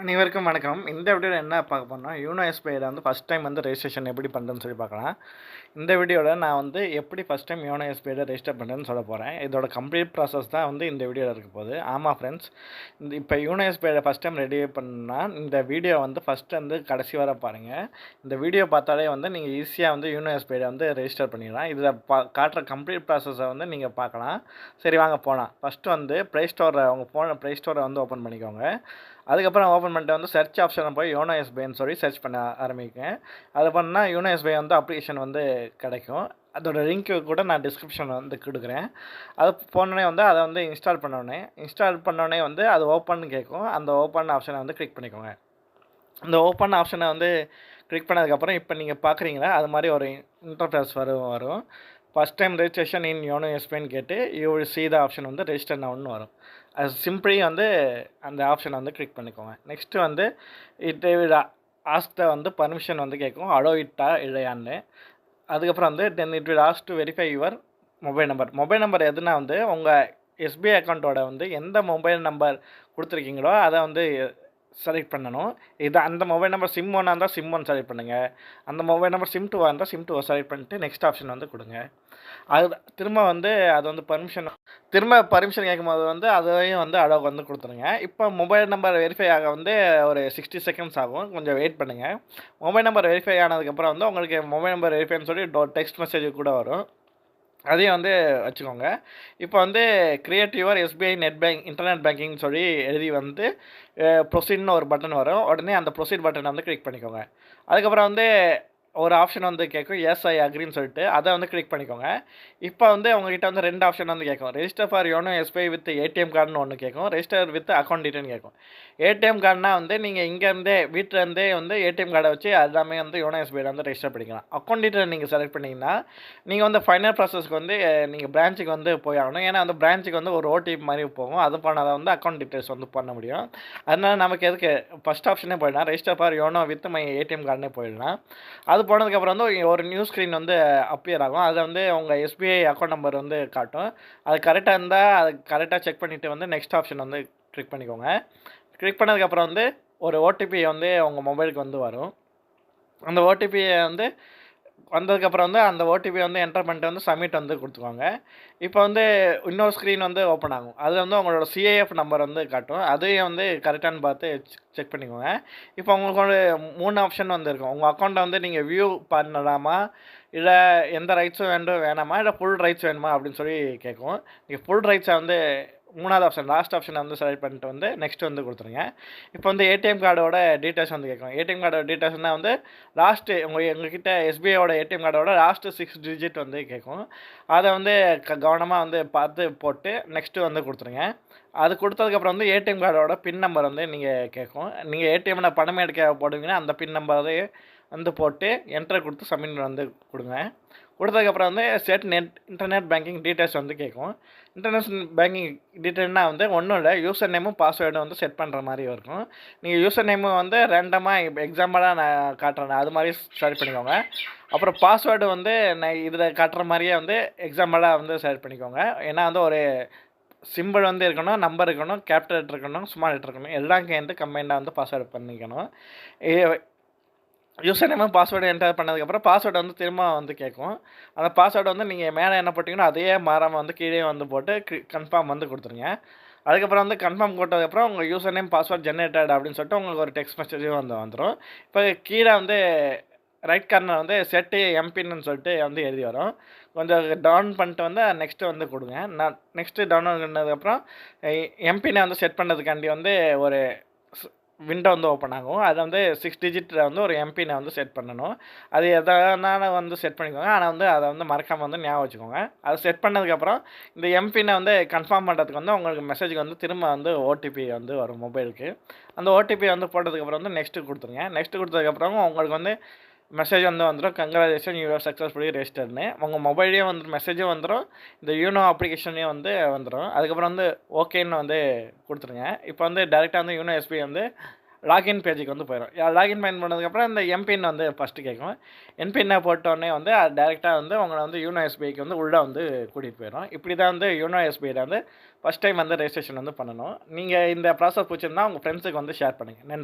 அனைவருக்கும் வணக்கம். இந்த வீடியோவில் என்ன பார்க்க போனால் யூனோ எஸ்பிஐயில் வந்து ஃபஸ்ட் டைம் வந்து ரெஜிஸ்ட்ரேஷன் எப்படி பண்ணுறதுன்னு சொல்லி பார்க்கலாம். இந்த வீடியோவில் நான் வந்து எப்படி ஃபஸ்ட் டைம் யூனோ எஸ்பிஐயில் ரெஜிஸ்டர் பண்ணுறேன்னு சொல்ல போகிறேன் இதோட கம்ப்ளீட் ப்ராசஸ் தான் வந்து இந்த வீடியோவில் இருக்க போகுது. ஆமாம் ஃப்ரெண்ட்ஸ் இந்த இப்போ யூனோ எஸ்பிஐயில் ஃபஸ்ட் டைம் ரெடி பண்ணால் இந்த வீடியோ வந்து ஃபஸ்ட்டு வந்து கடைசி வரை பாருங்கள் இந்த வீடியோ பார்த்தாலே வந்து நீங்கள் ஈஸியாக வந்து யூனோ எஸ்பிஐயில் வந்து ரெஜிஸ்டர் பண்ணிடலாம். இதில் பா காட்டுற கம்ப்ளீட் ப்ராசஸை வந்து நீங்கள் பார்க்கலாம். சரி வாங்க போகலாம் ஃபஸ்ட்டு வந்து ப்ளே ஸ்டோரை அவங்க ஃபோனை ப்ளே ஸ்டோரை வந்து ஓப்பன் பண்ணிக்கோங்க. அதுக்கப்புறம் ஓப்பன் பண்ணிட்டு வந்து சர்ச் ஆப்ஷனை போய் யோனோ எஸ்பிஐன்னு சொல்லி சர்ச் பண்ண ஆரம்பிக்கேன். அது பண்ணால் யோனோ எஸ்பிஐ வந்து அப்ளிகேஷன் வந்து கிடைக்கும். அதோட லிங்க்கு கூட நான் டிஸ்கிரிப்ஷன் வந்து கொடுக்குறேன். அது போனோடனே வந்து அதை வந்து இன்ஸ்டால் பண்ணோடனே இன்ஸ்டால் பண்ணோடனே வந்து அது ஓப்பன் கேட்கும். அந்த ஓப்பன் ஆப்ஷனை வந்து கிளிக் பண்ணிக்கோங்க. அந்த ஓப்பன் ஆப்ஷனை வந்து கிளிக் பண்ணதுக்கப்புறம் இப்போ நீங்கள் பார்க்குறீங்களா? அது மாதிரி ஒரு இன்டர்ஃபேஸ் வரும் வரும். First time registration in YONO எஸ்பின்னு கேட்டு யூ வில் see ஆப்ஷன் வந்து ரெஜிஸ்டர் நவுன்னு வரும். அது சிம்பிளி வந்து அந்த ஆப்ஷனை வந்து கிளிக் பண்ணிக்கோங்க. நெக்ஸ்ட்டு வந்து இட் ஆஸ்ட்டை வந்து பர்மிஷன் வந்து கேட்கும். அலோ இட்டா இல்லையான்னு. அதுக்கப்புறம் வந்து then it will ask to verify your mobile number mobile number எதுனா வந்து உங்கள் எஸ்பிஐ அக்கௌண்ட்டோட வந்து எந்த மொபைல் நம்பர் கொடுத்துருக்கீங்களோ அதை வந்து செலக்ட் பண்ணணும். இது அந்த மொபைல் நம்பர் சிம் ஒன்னாக இருந்தால் சிம் ஒன் செலக்ட் பண்ணுங்கள் அந்த மொபைல் நம்பர் சிம் டூவாக இருந்தால் சிம் டூவை செலக்ட் பண்ணிட்டு நெக்ஸ்ட் ஆப்ஷன் வந்து கொடுங்க. அது திரும்ப வந்து அது வந்து பர்மிஷன் திரும்ப பர்மிஷன் கேட்கும்போது வந்து அதையும் வந்து அளவுக்கு வந்து கொடுத்துருங்க. இப்போ மொபைல் நம்பர் வெரிஃபை ஆக வந்து ஒரு சிக்ஸ்டி செகண்ட்ஸ் ஆகும். கொஞ்சம் வெயிட் பண்ணுங்கள் மொபைல் நம்பர் வெரிஃபை ஆனதுக்கப்புறம் வந்து உங்களுக்கு மொபைல் நம்பர் வெரிஃபைன்னு சொல்லி டெக்ஸ்ட் மெசேஜ் கூட வரும். அதையும் வந்து வச்சுக்கோங்க. இப்போ வந்து create SBI net bank internet banking சொல்லி எழுதி வந்து ப்ரொசீட்னு ஒரு பட்டன் வரும். உடனே அந்த ப்ரொசீட் பட்டனை வந்து கிளிக் பண்ணிக்கோங்க. அதுக்கப்புறம் வந்து ஒரு ஆப்ஷன் வந்து கேட்கும் எஸ் ஐ அக்ரின்னு சொல்லிட்டு அதை வந்து கிளிக் பண்ணிக்கோங்க. இப்போ வந்து உங்ககிட்ட வந்து ரெண்டு ஆப்ஷன் வந்து கேட்கும் register for YONO SBI with ATM கார்டுன்னு ஒன்று கேட்கும் ரெஜிஸ்டர் வித் அக்கௌண்ட் டீட்டெயில் கேட்கும் ஏடிஎம் கார்டுனா வந்து நீங்கள் இங்கேருந்தே வீட்டிலேருந்தே வந்து ஏடிஎம் கார்டை வச்சு எல்லாமே வந்து யோனோ எஸ்பிஐயில் வந்து ரெஜிஸ்டர் பண்ணிக்கலாம். அக்கௌண்ட் டீட்டெயில் நீங்கள் செலக்ட் பண்ணிங்கன்னா நீங்கள் வந்து ஃபைனல் ப்ராசஸ்க்கு வந்து நீங்கள் பிரான்ச்சுக்கு வந்து போய் ஆகணும். ஏன்னா அந்த பிரான்ச்சுக்கு வந்து ஒரு ஓடிபி மாதிரி போகும். அது பண்ணாதான் வந்து அக்கௌண்ட் டீட்டெயில்ஸ் வந்து பண்ண முடியும். அதனால் நமக்கு எதுக்கு ஃபஸ்ட் ஆப்ஷனே போயிடலாம். Register for YONO with my ATM கார்டுனே போயிடலாம். அது போனதுக்கப்புறம் வந்து ஒரு நியூ ஸ்க்ரீன் வந்து அப்பியர் ஆகும். அதில் வந்து உங்கள் எஸ்பிஐ அக்கௌண்ட் நம்பர் வந்து காட்டும். அது கரெக்டாக இருந்தால் அது கரெக்டாக செக் பண்ணிவிட்டு வந்து நெக்ஸ்ட் ஆப்ஷன் வந்து கிளிக் பண்ணிக்கோங்க. கிளிக் பண்ணதுக்கப்புறம் வந்து ஒரு ஓடிபி வந்து உங்கள் மொபைலுக்கு வந்து வரும். அந்த ஓடிபியை வந்து வந்ததுக்கப்புறம் வந்து அந்த ஓடிபி வந்து என்டர் பண்ணிட்டு வந்து சப்மிட் வந்து கொடுத்துக்கோங்க இப்போ வந்து இன்னொரு ஸ்க்ரீன் வந்து ஓப்பன் ஆகும். அதில் வந்து உங்களோட சிஏஎஃப் நம்பர் வந்து காட்டும். அதையும் வந்து கரெக்டானு பார்த்து செக் பண்ணிக்கோங்க. இப்போ உங்களுக்கு ஒரு மூணு ஆப்ஷன் வந்து இருக்கும். உங்கள் அக்கௌண்ட்டை வந்து நீங்கள் வியூ பண்ணலாமா? இல்லை எந்த ரைட்ஸும் வேண்டும் வேணாமா? இல்லை ஃபுல் ரைட்ஸ் வேணுமா? அப்படின்னு சொல்லி கேட்கும். நீங்கள் ஃபுல் ரைட்ஸை வந்து மூணாவது ஆப்ஷன் லாஸ்ட் ஆப்ஷனை வந்து செலக்ட் பண்ணிட்டு வந்து நெக்ஸ்ட் வந்து கொடுத்துருங்க. இப்போ வந்து ஏடிஎம் கார்டோட டீட்டெயில்ஸ் வந்து கேட்கும் ஏடிஎம் கார்டோட டீட்டெயில்ஸ்னால் வந்து லாஸ்ட்டு உங்கள் எங்ககிட்ட எஸ்பிஐயோட ஏடிஎம் கார்டோட லாஸ்ட்டு சிக்ஸ் டிஜிட் வந்து கேட்கும். அதை வந்து க கவனமாக வந்து பார்த்து போட்டு நெக்ஸ்ட்டு வந்து கொடுத்துருங்க. அது கொடுத்ததுக்கப்புறம் வந்து ஏடிஎம் கார்டோட பின் நம்பர் வந்து நீங்கள் கேட்கும். நீங்கள் ஏடிஎம்மில் பணம் எடுக்க போடுவீங்கன்னா அந்த பின் நம்பரை வந்து போட்டு என்டர் கொடுத்து சப்மிட் வந்து கொடுங்க. கொடுத்ததுக்கப்புறம் வந்து set net internet banking details வந்து கேட்கும் இன்டர்நெட் பேங்கிங் டீட்டெயில்னால் வந்து ஒன்றும் இல்லை யூசர் நேமும் பாஸ்வேர்டும் வந்து செட் பண்ணுற மாதிரி இருக்கும். நீங்கள் யூசர் நேமும் வந்து ரேண்டமாக எக்ஸாம்பிளாக நான் காட்டுறேன். அது மாதிரி செலக்ட் பண்ணிக்கோங்க. அப்புறம் பாஸ்வேர்டு வந்து நான் இதில் காட்டுற மாதிரியே வந்து எக்ஸாம்பிளாக வந்து செலக்ட் பண்ணிக்கோங்க. ஏன்னா வந்து ஒரு சிம்பிள் வந்து இருக்கணும் நம்பர் இருக்கணும் கேப்டர் இருக்கணும் சும்மா இருக்கணும். எல்லாம் சேர்ந்து கம்பைண்டாக வந்து பாஸ்வேர்டு பண்ணிக்கணும். யூசர் நேமும் பாஸ்வேர்டு என்டர் பண்ணதுக்கப்புறம் பாஸ்வேர்டு வந்து திரும்ப வந்து கேட்கும் அந்த பாஸ்வேர்டு வந்து நீங்கள் மேலே என்ன போட்டிங்கன்னா அதே மாறாமல் வந்து கீழே வந்து போட்டு கன்ஃபார்ம் வந்து கொடுத்துருங்க. அதுக்கப்புறம் வந்து கன்ஃபார்ம் போட்டதுக்கப்புறம் உங்கள் யூசர் நேம் பாஸ்வேர்ட் ஜென்ரேட்டட் அப்படின்னு சொல்லிட்டு உங்களுக்கு ஒரு டெக்ஸ்ட் மெசேஜும் வந்து வந்துடும் இப்போ கீழே வந்து ரைட் கார்னர் வந்து செட்டு எம்பின்னு சொல்லிட்டு வந்து எழுதி வரும். கொஞ்சம் டவுன் பண்ணிட்டு வந்து நெக்ஸ்ட்டு வந்து கொடுங்க. நான் நெக்ஸ்ட்டு டவுன்லோட் பண்ணதுக்கப்புறம் எம்பினை வந்து செட் பண்ணதுக்காண்டி வந்து ஒரு விண்டோ வந்து ஓப்பன் ஆகும். அதில் வந்து சிக்ஸ் டிஜிட்டில் வந்து ஒரு எம்பினை வந்து செட் பண்ணணும். அது எதனால வந்து செட் பண்ணிக்கோங்க? ஆனால் வந்து அதை வந்து மறக்காமல் வந்து ஞாபகம் வச்சுக்கோங்க. அதை செட் பண்ணதுக்கப்புறம் இந்த எம்பினை வந்து கன்ஃபார்ம் பண்ணுறதுக்கு வந்து உங்களுக்கு மெசேஜுக்கு வந்து திரும்ப வந்து ஓடிபி வந்து வரும் மொபைலுக்கு அந்த ஓடிபி வந்து போட்டதுக்கப்புறம் வந்து நெக்ஸ்ட்டு கொடுத்துருங்க. நெக்ஸ்ட்டு கொடுத்ததுக்கப்புறம் உங்களுக்கு வந்து மெசேஜ் வந்து வந்துடும் கங்க்ராச்சுலேஷன் யூ ஆர் சக்ஸஸ்ஃபுல்லி ரெஜிஸ்டர்னு உங்கள் மொபைல்லேயும் வந்து மெசேஜும் வந்துடும் இந்த யூனோ அப்ளிகேஷன்லேயும் வந்து வந்துடும் அதுக்கப்புறம் வந்து ஓகேன்னு வந்து கொடுத்துருங்க. இப்போ வந்து டேரெக்டாக வந்து யூனோ எஸ்பி வந்து லாகின் பேஜுக்கு வந்து போயிடும் லாகின் பயன் பண்ணதுக்கப்புறம் இந்த எம்பின் வந்து ஃபஸ்ட்டு கேட்கும் எம்பின்னை போட்டோடனே வந்து அது டேரெக்டாக வந்து உங்களை வந்து யூனோ எஸ்பிஐக்கு வந்து உள்ளே வந்து கூட்டிகிட்டு போயிடும் இப்படி தான் வந்து யூனோ எஸ்பிஐயில் வந்து ஃபஸ்ட் டைம் வந்து ரெஜிஸ்ட்ரேஷன் வந்து பண்ணணும். நீங்கள் இந்த ப்ராசஸ் பிடிச்சிருந்தா உங்கள் ஃப்ரெண்ட்ஸுக்கு வந்து ஷேர் பண்ணுங்கள் நன்றி.